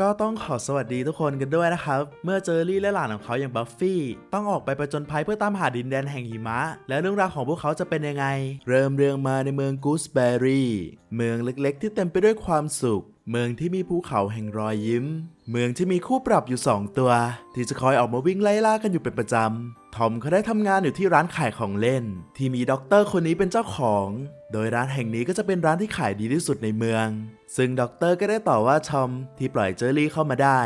ก็ต้องขอสวัสดีทุกคนกันด้วยนะครับ เมื่อเจอรี่และหลานของเขาอย่างบัฟฟี่ต้องออกไปประจนภัยเพื่อตามหาดินแดนแห่งหิมะ และเรื่องราวของพวกเขาจะเป็นยังไง เริ่มเรื่องมาในเมืองกูสเบอรี่เมืองเล็กๆ ที่เต็มไปด้วยความสุข เมืองที่มีภูเขาแห่งรอยยิ้ม เมืองที่มีคู่ปรับอยู่2ตัว ที่จะคอยออกมาวิ่งไล่ล่ากันอยู่เป็นประจำ ทอมเขาได้ทำงานอยู่ที่ร้านขายของเล่น ที่มีด็อกเตอร์คนนี้เป็นเจ้าของ โดยร้านแห่งนี้ก็จะเป็นร้านที่ขายดีที่สุดในเมือง ซึ่งด็อกเตอร์ก็ได้ต่อว่าทอมที่ปล่อยเจอรี่เข้ามาได้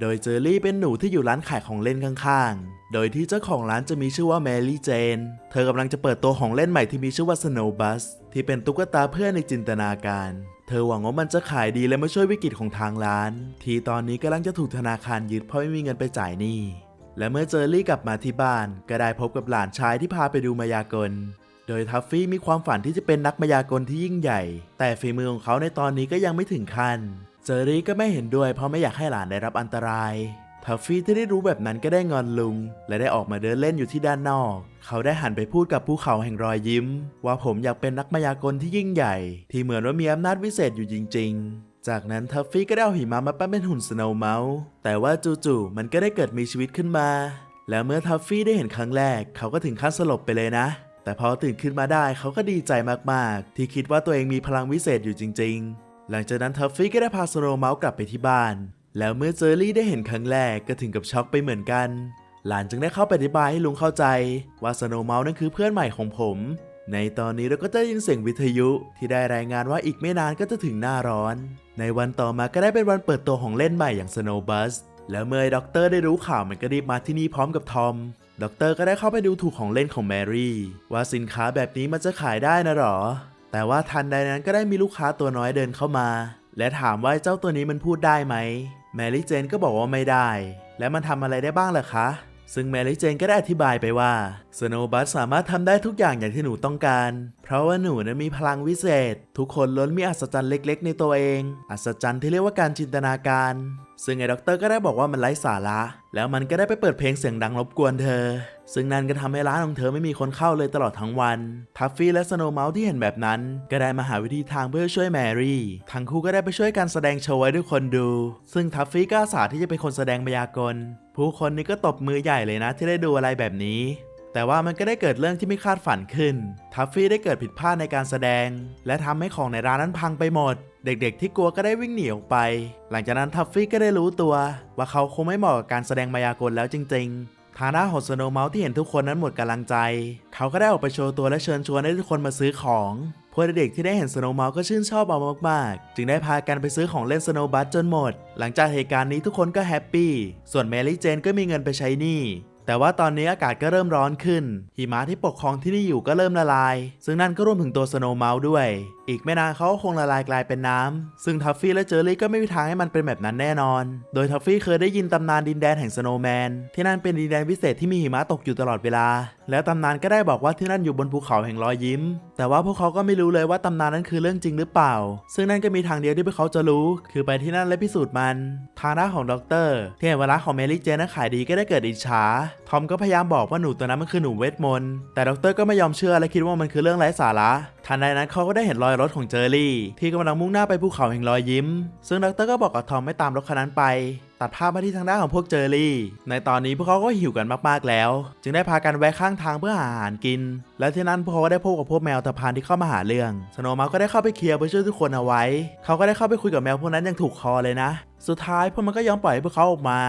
โดยเจอรี่เป็นหนูที่อยู่ร้านขายของเล่นข้างๆ โดยที่เจ้าของร้านจะมีชื่อว่าแมรี่เจน เธอกำลังจะเปิดตัวของเล่นใหม่ที่มีชื่อว่า Snow Bus ที่เป็นตุ๊กตาเพื่อนในจินตนาการ เธอหวังว่ามันจะขายดีและมาช่วยวิกฤตของทางร้าน ที่ตอนนี้กำลังจะถูกธนาคารยึดเพราะไม่มีเงินไปจ่ายหนี้ และเมื่อเจอรี่กลับมาที่บ้าน ก็ได้พบกับหลานชายที่พาไปดูมายากล โดยทัฟฟี่มีความฝันที่จะเป็นนักมายากลที่ยิ่งใหญ่ แต่ฝีมือของเขาในตอนนี้ก็ยังไม่ถึงขั้น เจอรี่ก็ไม่เห็นด้วยเพราะไม่อยากให้หลานได้รับอันตราย ทัฟฟี่ที่ได้รู้แบบนั้นก็ได้งอนลุง และได้ออกมาเดินเล่นอยู่ที่ด้านนอก เขาได้หันไปพูดกับภูเขาแห่งรอยยิ้ม ว่าผมอยากเป็นนักมายากลที่ยิ่งใหญ่ ที่เหมือนว่ามีอำนาจวิเศษอยู่จริง ๆ จากนั้นทัฟฟี่ก็ได้เอาหิมะมาปั้นเป็นหุ่นสโนว์เมาส์แต่ว่าจู่ๆมันก็ได้เกิดมีชีวิตขึ้นมา แล้วเมื่อทัฟฟี่ได้เห็นครั้งแรก เขาก็ถึงขั้นสลบไปเลยนะแต่พอตื่นขึ้นมาได้เขาก็ดีใจมากๆ ที่คิดว่าตัวเองมีพลังวิเศษอยู่จริง ๆ หลังจากนั้นทัฟฟี่ก็ได้พาสโนว์เมาส์กลับไปที่บ้าน แล้วเมื่อเจอรี่ได้เห็นครั้งแรกก็ถึงกับช็อกไปเหมือนกัน หลานจึงได้เข้าไปอธิบายให้ลุงเข้าใจ ว่าสโนว์เมาส์นั่นคือเพื่อนใหม่ของผม ในตอนนี้เราก็จะได้ยินเสียงวิทยุที่ได้รายงานว่าอีกไม่นานก็จะถึงหน้าร้อน ในวันต่อมาก็ได้เป็นวันเปิดตัวของเล่นใหม่อย่าง Snow Bus แล้วเมื่อด็อกเตอร์ได้รู้ข่าวมันก็รีบมาที่นี่พร้อมกับทอมด็อกเตอร์ก็ได้เข้าไปดูถูกของเล่นของแมรี่ว่าสินค้าแบบนี้มันจะขายได้นะหรอ แต่ว่าทันใดนั้นก็ได้มีลูกค้าตัวน้อยเดินเข้ามา และถามว่าเจ้าตัวนี้มันพูดได้ไหม แมรี่เจนก็บอกว่าไม่ได้ และมันทำอะไรได้บ้างล่ะคะ ซึ่งแมรี่เจนก็ได้อธิบายไปว่า สโนบัสสามารถทำได้ทุกอย่างอย่างที่หนูต้องการ เพราะว่าหนูนั้นมีพลังวิเศษ ทุกคนล้วนมีอัศจรรย์เล็กๆ ในตัวเอง อัศจรรย์ที่เรียกว่าการจินตนาการ ซึ่งไอ้ด็อกเตอร์ก็ได้บอกว่ามันไร้สาระ แล้วมันก็ได้ไปเปิดเพลงเสียงดังรบกวนเธอ ซึ่งนั่นก็ทำให้ร้านของเธอไม่มีคนเข้าเลยตลอดทั้งวัน ทัฟฟี่และสโนว์เมาส์ที่เห็นแบบนั้น ก็ได้มาหาวิธีทางเพื่อช่วยแมรี่ ทั้งคู่ก็ได้ไปช่วยกันแสดงโชว์ไว้ด้วยคนดู ซึ่งทัฟฟี่ก็อาสาที่จะเป็นคนแสดงมายากล ผู้คนนี่ก็ตบมือใหญ่เลยนะที่ได้ดูอะไรแบบนี้ แต่ว่ามันก็ได้เกิดเรื่องที่ไม่คาดฝันขึ้น ทัฟฟี่ได้เกิดผิดพลาดในการแสดง และทำให้ของในร้านนั้นพังไปหมด เด็กๆ ที่กลัวก็ได้วิ่งหนีออกไป หลังจากนั้นทัฟฟี่ก็ได้รู้ตัว ว่าเขาคงไม่เหมาะกับการแสดงมายากลแล้วจริง ๆ ทางด้านขอสโนเมาส์ที่เห็นทุกคนนั้นหมดกำลังใจ เขาก็ได้ออกไปโชว์ตัวและเชิญชวนให้ทุกคนมาซื้อของพวกเด็กที่ได้เห็นสโนว์เมาส์ก็ชื่นชอบเอามากๆ จึงได้พากันไปซื้อของเล่นสโนว์บัสจนหมด หลังจากเหตุการณ์นี้ทุกคนก็แฮปปี้ ส่วนแมรี่เจนก็มีเงินไปใช้หนี้ แต่ว่าตอนนี้อากาศก็เริ่มร้อนขึ้น หิมะที่ปกครองที่นี่อยู่ก็เริ่มละลาย ซึ่งนั่นก็รวมถึงตัวสโนว์เมาส์ด้วย อีกไม่นานเขาก็คงละลายกลายเป็นน้ำซึ่งทัฟฟี่และเจอรี่ก็ไม่มีทางให้มันเป็นแบบนั้นแน่นอน โดยทัฟฟี่เคยได้ยินตำนานดินแดนแห่งสโนว์แมนที่นั่นเป็นดินแดนพิเศษที่มีหิมะตกอยู่ตลอดเวลา แล้วตำนานก็ได้บอกว่าที่นั่นอยู่บนภูเขาแห่งรอยยิ้ม แต่ว่าพวกเขาก็ไม่รู้เลยว่าตำนานนั้นคือเรื่องจริงหรือเปล่า ซึ่งนั่นก็มีทางเดียวที่พวกเขาจะรู้ คือไปที่นั่นและพิสูจน์มัน ทางด้านของด็อกเตอร์ที่เห็นวาร้านของเมลี่เจนนั้นขายดีก็ได้เกิดอิจฉาทอมก็พยายามบอกว่าหนูตัวนั้นมันคือหนูเวทมนต์แต่ด็อกเตอร์ก็ไม่ยอมเชื่อและคิดว่ามันคือเรื่องไร้สาระทันใดนั้นเขาก็ได้เห็นรอยรถของเจอรี่ ที่กำลังมุ่งหน้าไปภูเขาแห่งรอยยิ้ม ซึ่งด็อกเตอร์ก็บอกกับทอมไม่ตามรถคันนั้นไปตัดภาพมาที่ทางด้านของพวกเจอรี่ ในตอนนี้พวกเขาก็หิวกันมากๆแล้ว จึงได้พากันแวะข้างทางเพื่อหาอาหารกิน และที่นั่นพวกเขาก็ได้พบกับพวกแมวตะพานที่เข้ามาหาเรื่อง สโนมาก็ได้เข้าไปเคลียร์เพื่อช่วยทุกคนเอาไว้ เขาก็ได้เข้าไปคุยกับแมวพวกนั้นอย่างถูกคอเลยนะ สุดท้ายพวกมันก็ยอมปล่อยให้พวกเขาออกมา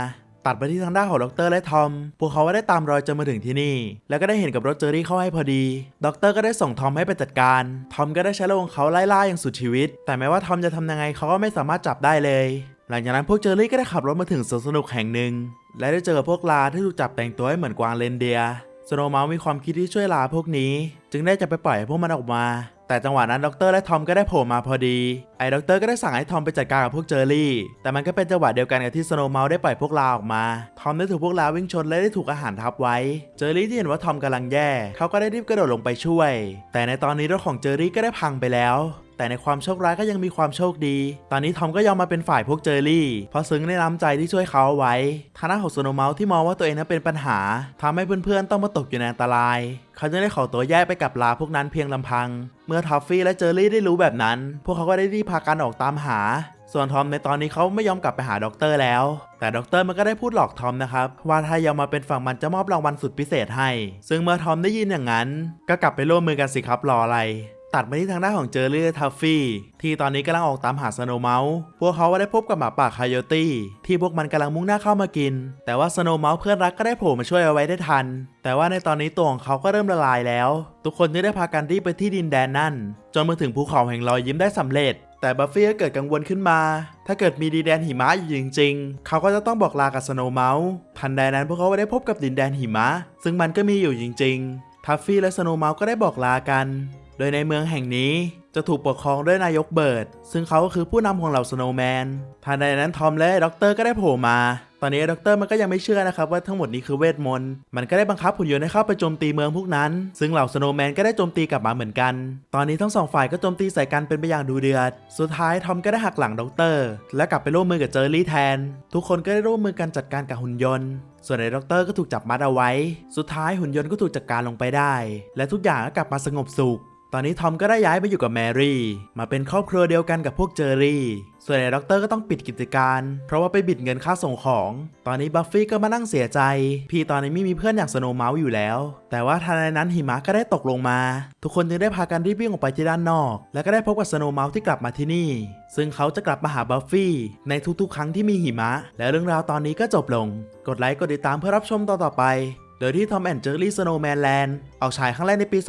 ตัดไปที่ทางด้านของดรและทอม พวกเขาก็ได้ตามรอยจนมาถึงที่นี่ แล้วก็ได้เห็นกับรถเจอรี่เข้าให้พอดีดรก็ได้ส่งทอมให้ไปจัดการ ทอมก็ได้ใช้ระวงเขาไล่ล่าอย่างสุดชีวิต แต่แม้ว่าทอมจะทำยังไงเขาก็ไม่สามารถจับได้เลย หลังจากนั้นพวกเจอรี่ก็ได้ขับรถมาถึงสวนสนุกแห่งหนึ่ง และได้เจอพวกลาที่ถูกจับแต่งตัวให้เหมือนกวางเรนเดียสโนว์มาส์มีความคิดที่ช่วยลาพวกนี้ จึงได้จะไปปล่อยให้พวกมันออกมา แต่จังหวะนั้นด็อกเตอร์และทอมก็ได้โผล่มาพอดี ไอ้ด็อกเตอร์ก็ได้สั่งให้ทอมไปจัดการกับพวกเจอรี่ แต่มันก็เป็นจังหวะเดียวกันกับที่สโนว์เมาส์ได้ปล่อยพวกลาออกมา ทอมได้ถูกพวกลาวิ่งชนและได้ถูกอาหารทับไว้ เจอรี่ที่เห็นว่าทอมกำลังแย่ เขาก็ได้รีบกระโดดลงไปช่วย แต่ในตอนนี้รถของเจอรี่ก็ได้พังไปแล้ว แต่ในความโชคร้ายก็ยังมีความโชคดี ตอนนี้ทอมก็ยอมมาเป็นฝ่ายพวกเจอรี่ เพราะซึ้งในน้ำใจที่ช่วยเขาเอาไว้ ทางด้านของโซโนเมาที่มองว่าตัวเองนั้นเป็นปัญหาทำให้เพื่อนๆต้องมาตกอยู่ในอันตราย เขาจึงได้ขอตัวแยกไปกับลาพวกนั้นเพียงลำพัง เมื่อทอฟฟี่และเจอรี่ได้รู้แบบนั้น พวกเขาก็ได้รีบพากันออกตามหาส่วนทอมในตอนนี้เขาไม่ยอมกลับไปหาด็อกเตอร์แล้ว แต่ด็อกเตอร์มันก็ได้พูดหลอกทอมนะครับ ว่าถ้ายอมมาเป็นฝั่งมันจะมอบรางวัลสุดพิเศษให้ ซึ่งเมื่อทอมได้ยินอย่างนั้น ก็กลับไปร่วมมือกันสิครับรออะไร ตัดมาที่ทางด้านของเจอรี่และทัฟฟี่ที่ตอนนี้กำลังออกตามหาสโนว์เมาส์พวกเขาได้พบกับหมาป่าคายโยตี้ที่พวกมันกำลังมุ่งหน้าเข้ามากิน แต่ว่าสโนว์เมาส์เพื่อนรักก็ได้โผล่มาช่วยเอาไว้ได้ทัน แต่ว่าในตอนนี้ตัวของเขาก็เริ่มละลายแล้ว ทุกคนจึงได้พากันรีบไปที่ดินแดนนั่น จนมาถึงภูเขาแห่งรอยยิ้มได้สำเร็จแต่บัฟฟี่ก็เกิดกังวลขึ้นมา ถ้าเกิดมีดินแดนหิมะอยู่จริงๆ เขาก็จะต้องบอกลากับสโนว์เมาส์ ทันใดนั้นพวกเขาได้พบกับดินแดนหิมะ ซึ่งมันก็มีอยู่จริงๆ ทัฟฟี่และสโนว์เมาส์ก็ได้บอกลากัน โดยในเมืองแห่งนี้จะถูกปกครองด้วยนายกเบิร์ด ซึ่งเขาก็คือผู้นำของเหล่าสโนว์แมนทันใดนั้นทอมและด็อกเตอร์ก็ได้โผล่มา ตอนนี้ด็อกเตอร์มันก็ยังไม่เชื่อนะครับว่าทั้งหมดนี้คือเวทมนต์ มันก็ได้บังคับหุ่นยนต์ให้เข้าไปโจมตีเมืองพวกนั้น ซึ่งเหล่าสโนว์แมนก็ได้โจมตีกลับมาเหมือนกัน ตอนนี้ทั้งสองฝ่ายก็โจมตีใส่กันเป็นไปอย่างดูเดือด สุดท้ายทอมก็ได้หักหลังด็อกเตอร์และกลับไปร่วมมือกับเจอรี่แทน ทุกคนก็ได้ร่วมมือกันจัดการกับหุ่นยนต์ส่วนไอ้ด็อกเตอร์ก็ถูกจับมัดเอาไว้ สุดท้ายหุ่นยนต์ก็ถูกจัดการลงไปได้ และทุกอย่างก็กลับมาสงบสุข ตอนนี้ทอมก็ได้ย้ายไปอยู่กับแมรี่ มาเป็นครอบครัวเดียวกันกับพวกเจอรี่ ส่วนไอ้ด็อกเตอร์ก็ต้องปิดกิจการ เพราะว่าไปบิดเงินค่าส่งของ ตอนนี้บัฟฟี่ก็มานั่งเสียใจ พี่ตอนนี้ไม่มีเพื่อนอย่างสโนว์เมาส์อยู่แล้ว แต่ว่าทันใดนั้นหิมะก็ได้ตกลงมา ทุกคนจึงได้พากันรีบวิ่งออกไปที่ด้านนอก แล้วก็ได้พบกับสโนว์เมาส์ที่กลับมาที่นี่ ซึ่งเขาจะกลับมาหาบัฟฟี่ในทุกๆ ครั้งที่มีหิมะ และเรื่องราวตอนนี้ก็จบลง กดไลค์กดติดตามเพื่อรับชมตอนต่อไป โดยที่ทอมแอนเจอรี่สโนว์แมนแลนด์ออกฉายครั้งแรกในปี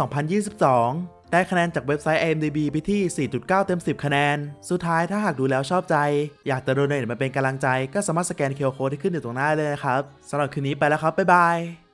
2022 ได้คะแนนจากเว็บไซต์ IMDb ไปที่ 4.9 เต็ม 10 คะแนน สุดท้ายถ้าหากดูแล้วชอบใจ อยากจะโดนเนทมาเป็นกำลังใจก็สามารถสแกนเคอร์โคที่ขึ้นอยู่ตรงหน้าเลยนะครับสำหรับคืนนี้ไปแล้วครับ บ๊ายบาย